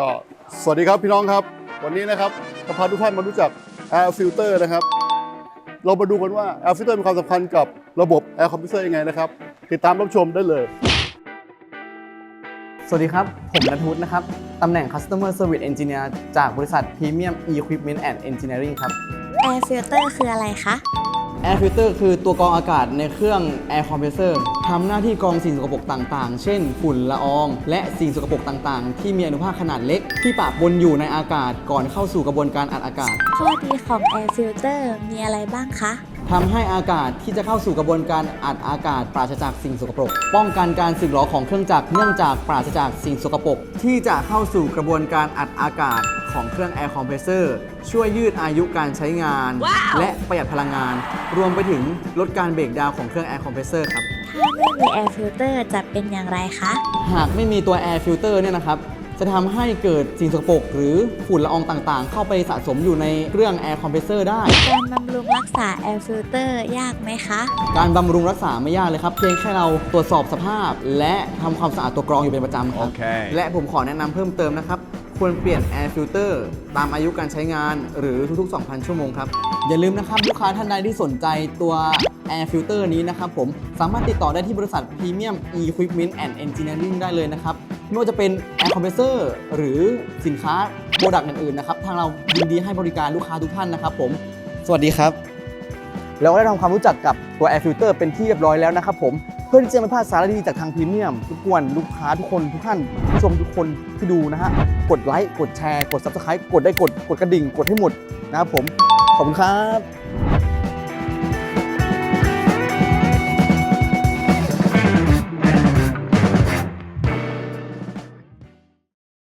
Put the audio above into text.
ก็สวัสดีครับพี่น้องครับ วันนี้นะครับจะพาทุกท่านมารู้จัก Air Filter นะครับ เรามาดูกันว่า Air Filter มีความสำคัญกับระบบ Air Compressor ยังไงนะครับ ติดตามรับชมได้เลย สวัสดีครับ ผมนัทวุฒินะครับ ตำแหน่ง Customer Service Engineer จากบริษัท Premium Equipment and Engineering ครับ Air filter คืออะไรคะ Air Filter คือตัวกรองอากาศในเครื่อง Air Compressor ทำหน้าที่กรองสิ่งสกปรกต่างๆ เช่น ฝุ่นละออง และสิ่งสกปรกต่างๆ ที่มีอนุภาคขนาดเล็ก ที่ปะปนอยู่ในอากาศก่อนเข้าสู่กระบวนการอัดอากาศ ข้อดีของ Air filter มีอะไรบ้างคะ ทำให้อากาศที่จะเข้าสู่กระบวนการอัดอากาศปราศจากสิ่งสกปรก ป้องกันการสึกหรอของเครื่องจักรเนื่องจากปราศจากสิ่งสกปรกที่จะเข้าสู่กระบวนการอัดอากาศของเครื่อง Air Compressor ช่วยยืดอายุการใช้งานและประหยัดพลังงาน รวมไปถึงลดการเบรกดาวน์ของเครื่อง Air Compressor ครับถ้าไม่มี Air filter จะเป็นอย่างไรคะหากไม่มีตัว Air Filter เนี่ยนะครับ จะทำให้เกิดสิ่งสกปรกหรือฝุ่นละอองต่างๆ เข้าไปสะสมอยู่ในเครื่อง Air Compressor ได้ การบำรุงรักษา Air filter ยากไหมคะ การบำรุงรักษาไม่ยากเลยครับ เพียงแค่เราตรวจสอบสภาพ และทำความสะอาดตัวกรองอยู่เป็นประจำครับโอเคและผมขอแนะนำเพิ่มเติมนะครับควรเปลี่ยน Air Filter ตามอายุการใช้งานหรือทุกๆ 2,000 ชั่วโมงครับ อย่าลืมนะครับ ลูกค้าท่านใดที่สนใจตัว Air Filter นี้นะครับผมสามารถติดต่อได้ที่บริษัท Premium Equipment and Engineering ได้เลยนะครับ ไม่ว่าจะเป็น Air Compressor หรือสินค้าโปรดักต์อื่นๆนะครับ ทางเรายินดีให้บริการลูกค้าทุกท่านนะครับผม สวัสดีครับเราก็ได้ทำความรู้จักกับตัว Air Filter เป็นที่เรียบร้อยแล้วนะครับผม เพื่อที่จะไม่พลาดสาระดีจากทางพรีเมียมทุกวนลูกค้าทุกคนทุกท่านผู้ชมทุกคนที่ดูนะฮะ กดไลค์ กดแชร์ กด Subscribe กดได้กด กดกระดิ่ง กดให้หมดนะครับผม ขอบคุณครับ